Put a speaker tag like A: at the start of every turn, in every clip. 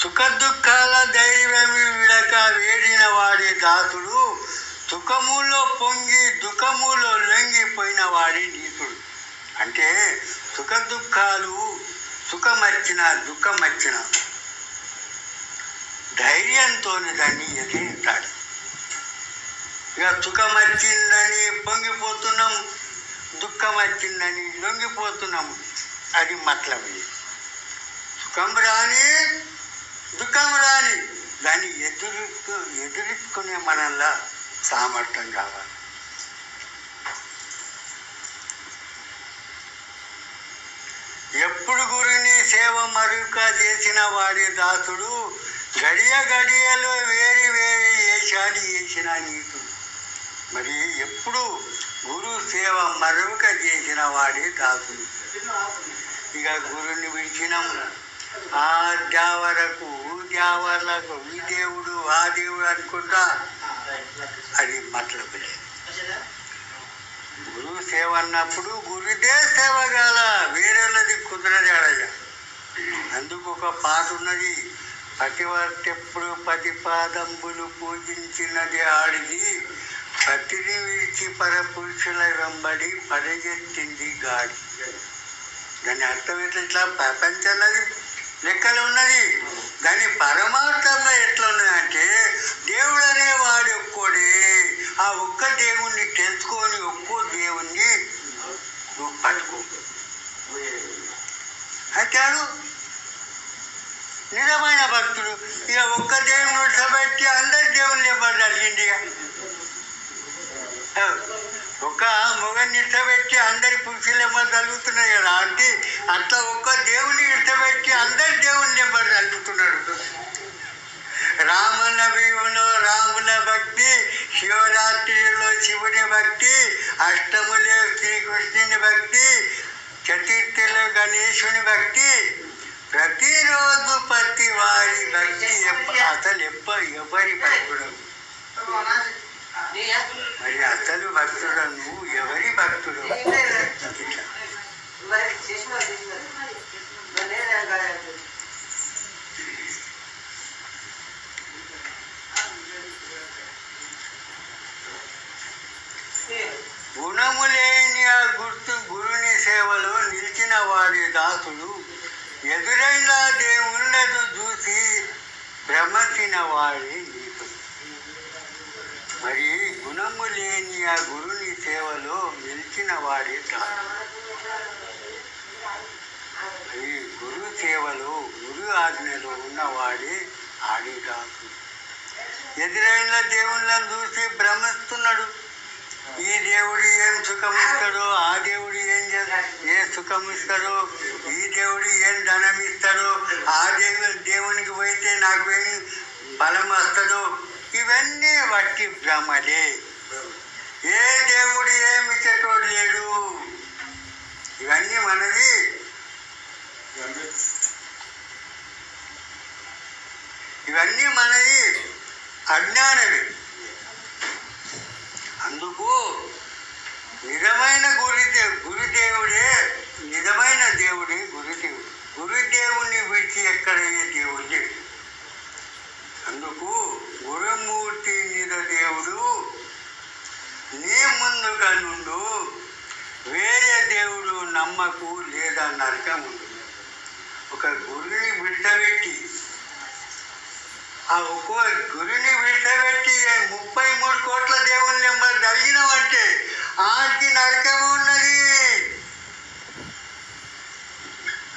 A: సుఖ దుఃఖాల దైవం విడక వేడిన వాడి దాసుడు సుఖములో పొంగి దుఃఖములో లొంగిపోయిన వాడి నీతుడు. అంటే సుఖ దుఃఖాలు సుఖమర్చిన దుఃఖమర్చిన ధైర్యంతో దాన్ని ఎదిరించాడు. ఇక సుఖం వచ్చిందని పొంగిపోతున్నాం దుఃఖం వచ్చిందని లొంగిపోతున్నాం అది మతలబ్ సుఖం దుఃఖంరాని. దుఃఖం దాన్ని ఎదురు ఎదుర్కొనే మనల్లా సామర్థ్యం కావాలి. ఎప్పుడు గురిని సేవ మరుక చేసిన వాడి దాసుడు గడియ గడియలో వేరి వేరి వేషాలు వేసిన నీకు మరి ఎప్పుడు గురు సేవ మరుక చేసిన వాడే దాసుడు. ఇక గురుని విడిచినాము ఆ దేవరకు దేవర్లకు ఈ దేవుడు ఆ దేవుడు అనుకుంటా అది మతలబులే గురువు సేవ అన్నప్పుడు గురుదే సేవ కాల వేరేళ్ళది అడగ అందుకు ఒక పాట ఉన్నది పతివర్తెప్పుడు పది పాదంబులు పూజించినది ఆడిది పతిని విడిచి పరపురుషుల వెంబడి పడగెత్తింది గాడి. దాని అర్థం ఎట్లా? ఇట్లా ప్రపంచంలోది లెక్కలు ఉన్నది. దాని పరమార్థంలో ఎట్లా ఉన్నదంటే దేవుడు అనేవాడు ఒక్కడే. ఆ ఒక్క దేవుణ్ణి తెలుసుకొని ఒక్కో దేవుణ్ణి నువ్వు పట్టుకో. అంటాడు నిజమైన భక్తుడు. ఇక ఒక్క దేవుని విడిచిపెట్టి అందరి దేవుని పడి అడిగింది ఇక. ఒక మొగ నిలిచబెట్టి అందరి పురుషులేమో తలుగుతున్నాయి జరుగుతున్నాయి అంటే అట్లా ఒక్క దేవుని నిలిచబెట్టి అందరి దేవుని నెంబర్ తలుగుతున్నాడు రామనవీయంలో రాముల భక్తి శివరాత్రిలో శివుని భక్తి అష్టములో శ్రీకృష్ణుని భక్తి చతుర్థిలో గణేశుని భక్తి. ప్రతిరోజు ప్రతి వారి భక్తి అసలు ఎప్ప ఎవరి భక్తుడు? మరి అసలు భక్తుడు నువ్వు ఎవరి భక్తుడు ఇట్లా గుణము లేని ఆ గుర్తు గురుని సేవలో నిలిచిన వారి దాసుడు ఎదురైన దేవుళ్ళను చూసి భ్రమచిన వాడి నీకు మరి గుణము లేని ఆ గురుని సేవలో నిలిచిన వాడి దాసుడు ఈ గురు సేవలో గురు ఆజ్ఞలో ఉన్నవాడే ఆడి దాసుడు ఎదురైన దేవుళ్ళను చూసి భ్రమిస్తున్నాడు. ఈ దేవుడు ఏం సుఖం ఇస్తాడో ఆ దేవుడు ఏం ఏ సుఖం ఇస్తాడో ఈ దేవుడు ఏం ధనం ఇస్తాడో ఆ దేవుడు దేవునికి పోయితే నాకు ఏం బలం వస్తాడు ఇవన్నీ వట్టి భ్రమలే. ఏ దేవుడు ఏమి ఇచ్చేటోడు లేడు. ఇవన్నీ మనది ఇవన్నీ మనది అజ్ఞానమే అందుకు నిజమైన గురుదే గురుదేవుడే నిజమైన దేవుడే గురుదేవుడు. గురుదేవుని విడిచి ఎక్కడయ్యే దేవుడు లేడు. అందుకు గురుమూర్తి నిజ దేవుడు నీ ముందుగా నుండు వేరే దేవుడు నమ్మకు లేదా నరకం ఉంటుంది ఒక గురుని విడిచబెట్టి ఆ ఒక్కో గురుని విడిచబెట్టి నెంబర్ కలిగినామంటే ఆడికి నరకం ఉన్నది.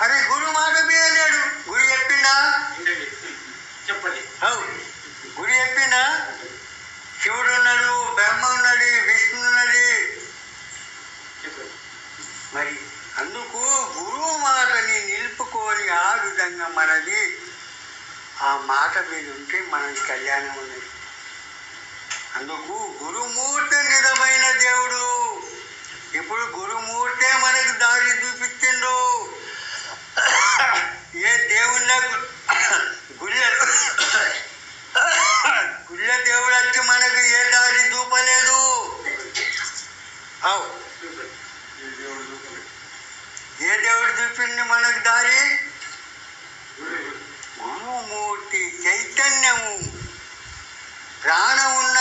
A: అరే గురు మాట మీద లేడు. గురు చెప్పిందా
B: చెప్పండి.
A: గురు చెప్పిందా శివుడు ఉన్నాడు బ్రహ్మ ఉన్నది విష్ణు ఉన్నది మరి అందుకు గురువు మాటని నిలుపుకొని ఆ విధంగా మనది ఆ మాట మీద ఉంటే మనకి కళ్యాణం ఉన్నది. అందుకు గురుమూర్తి చైతన్యము. ప్రాణం ఉన్న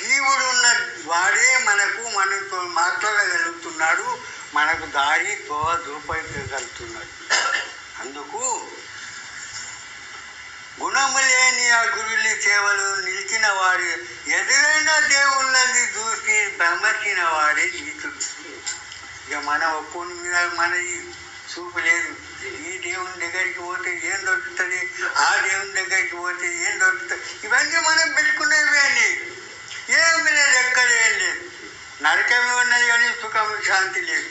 A: జీవుడు ఉన్న వాడే మనకు మనతో మాట్లాడగలుగుతున్నాడు. మనకు దారి తో దూపగలుగుతున్నాడు అందుకు గుణము లేని ఆ గురుని సేవలు నిలిచిన వాడు ఎదురైనా దేవుళ్ళని చూసి భ్రమచిన వాడే ఇక మన ఒక్కొని మీద మన చూపు లేదు. ఈ దేవుని దగ్గరికి పోతే ఏం దొరుకుతుంది? పోతే ఏం దొరుకుతాయి? ఇవన్నీ మనం పెట్టుకునేవి అండి ఏమి లేదు ఎక్కడ ఏం లేదు. నరకమే ఉన్నది కానీ సుఖం శాంతి లేదు.